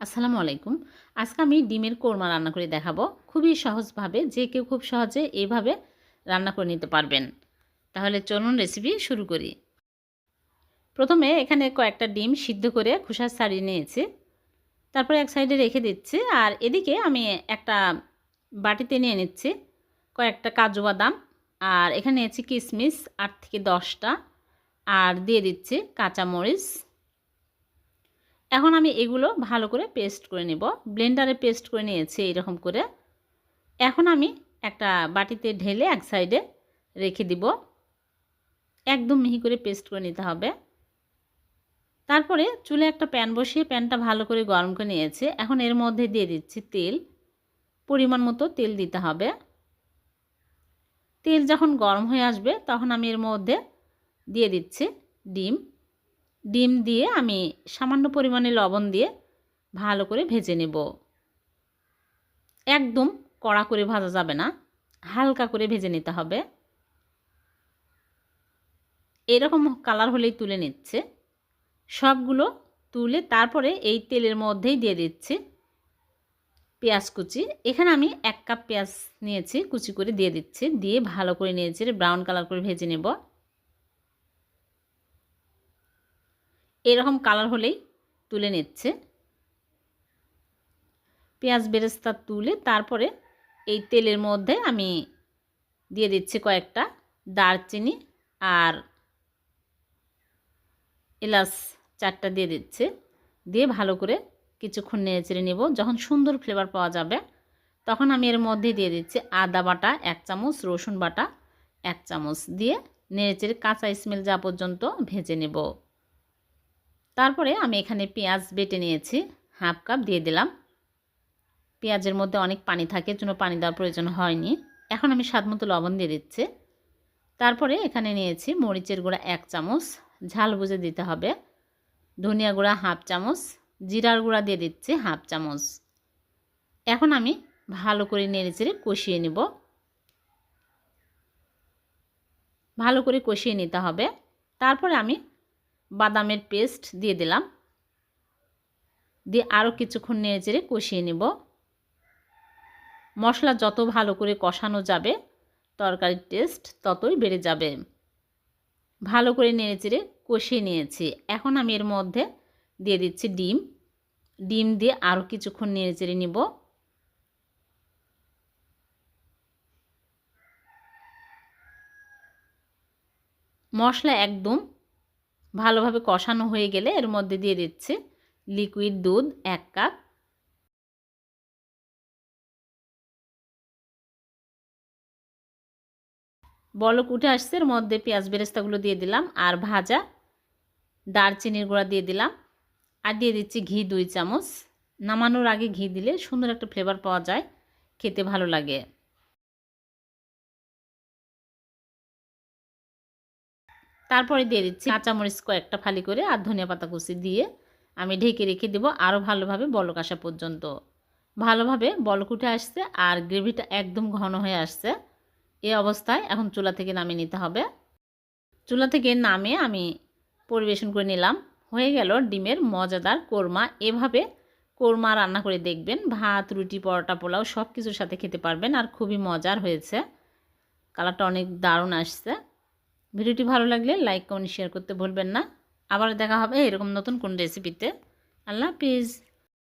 আসসালামু আলাইকুম। আজকে আমি ডিমের কোরমা রান্না করে দেখাবো। খুবই সহজভাবে, যে কেউ খুব সহজে এইভাবে রান্না করে নিতে পারবেন। তাহলে চলুন রেসিপি শুরু করি। প্রথমে এখানে কয়েকটা ডিম সিদ্ধ করে খোসা ছাড়িয়ে নিয়েছি। তারপরে এক সাইডে রেখে দিচ্ছি। আর এদিকে আমি একটা বাটিতে নিয়ে নিচ্ছি কয়েকটা কাজু বাদাম। আর এখানে নিয়েছি কিশমিশ আট থেকে দশটা। আর দিয়ে দিচ্ছি কাঁচামরিচ। এখন আমি এগুলো ভালো করে পেস্ট করে নেব। ব্লেন্ডারে পেস্ট করে নিয়েছি এরকম করে। এখন আমি একটা বাটিতে ঢেলে এক সাইডে রেখে দিব। একদম মিহি করে পেস্ট করে নিতে হবে। তারপরে চুলে একটা প্যান বসিয়ে প্যানটা ভালো করে গরম করে নিয়েছে। এখন এর মধ্যে দিয়ে দিচ্ছি তেল। পরিমাণ মতো তেল দিতে হবে। তেল যখন গরম হয়ে আসবে তখন আমি এর মধ্যে দিয়ে দিচ্ছি ডিম। ডিম দিয়ে আমি সামান্য পরিমাণে লবণ দিয়ে ভালো করে ভেজে নেব। একদম কড়া করে ভাজা যাবে না, হালকা করে ভেজে নিতে হবে। এরকম কালার হলেই তুলে নিচ্ছে। সবগুলো তুলে তারপরে এই তেলের মধ্যেই দিয়ে দিচ্ছি পেঁয়াজ কুচি। এখানে আমি এক কাপ পেঁয়াজ নিয়েছি, কুচি করে দিয়ে দিচ্ছি। দিয়ে ভালো করে নিয়েছি ব্রাউন কালার করে ভেজে নেব। এরকম কালার হলেই তুলে নিচ্ছে। পেঁয়াজ বেরেস্তা তুলে তারপরে এই তেলের মধ্যে আমি দিয়ে দিচ্ছি কয়েকটা দারচিনি আর এলাচ চারটা দিয়ে দিচ্ছে। দিয়ে ভালো করে কিছুক্ষণ নেড়ে চেড়ে নেব। যখন সুন্দর ফ্লেভার পাওয়া যাবে, তখন আমি এর মধ্যে দিয়ে দিচ্ছি আদা বাটা, এক চামচ, রসুন বাটা, এক চামচ। দিয়ে নেড়ে চেড়ে কাঁচা স্মেল যা পর্যন্ত ভেজে নেব। তারপরে আমি এখানে পেঁয়াজ বেটে নিয়েছি, হাফ কাপ দিয়ে দিলাম। পেঁয়াজের মধ্যে অনেক পানি থাকে জন্য পানি দেওয়ার প্রয়োজন হয়নি। এখন আমি স্বাদ মতো লবণ দিয়ে দিচ্ছি। তারপরে এখানে নিয়েছি মরিচের গুঁড়া এক চামচ, ঝাল বুঝে দিতে হবে। ধনিয়া গুঁড়া হাফ চামচ, জিরার গুঁড়া দিয়ে দিচ্ছি হাফ চামচ। এখন আমি ভালো করে নেড়ে চেড়ে কষিয়ে নেব। ভালো করে কষিয়ে নিতে হবে। তারপরে আমি বাদামের পেস্ট দিয়ে দিলাম। দিয়ে আরও কিছুক্ষণ নেড়ে চেড়ে কষিয়ে নেব। মশলা যত ভালো করে কষানো যাবে, তরকারির টেস্ট ততই বেড়ে যাবে। ভালো করে নেড়ে চেড়ে কষিয়ে নিয়েছি। এখন আমি এর মধ্যে দিয়ে দিচ্ছি ডিম। ডিম দিয়ে আরও কিছুক্ষণ নেড়ে চেড়ে নিব। মশলা একদম ভালোভাবে কষানো হয়ে গেলে এর মধ্যে দিয়ে দিচ্ছে লিকুইড দুধ, এক কাপ বলক উঠে আসছে, এর মধ্যে পেঁয়াজ বেরেস্তাগুলো দিয়ে দিলাম আর ভাজা দারচিনির গুঁড়া দিয়ে দিলাম আর দিয়ে দিচ্ছি ঘি দুই চামচ। নামানোর আগে ঘি দিলে সুন্দর একটা ফ্লেভার পাওয়া যায়, খেতে ভালো লাগে। তারপরে দিয়ে দিচ্ছি কাঁচামরিচ কয়েকটা ফালি করে আর ধনিয়া পাতা কুচি দিয়ে আমি ঢেকে রেখে দেবো আরও ভালোভাবে বলক আসা পর্যন্ত। ভালোভাবে বলক উঠে আসছে আর গ্রেভিটা একদম ঘন হয়ে আসছে। এই অবস্থায় এখন চুলা থেকে নামিয়ে নিতে হবে। চুলা থেকে নামিয়ে আমি পরিবেশন করে নিলাম। হয়ে গেল ডিমের মজাদার কোরমা। এভাবে কোরমা রান্না করে দেখবেন। ভাত, রুটি, পরোটা, পোলাও সব কিছুর সাথে খেতে পারবেন আর খুবই মজার হয়েছে। কালারটা অনেক দারুণ আসছে। ভিডিওটি ভালো লাগলে লাইক, কমেন্ট শেয়ার করতে ভুলবেন না। আবার দেখা হবে এরকম নতুন কোন রেসিপিতে আল্লাহ হাফিজ।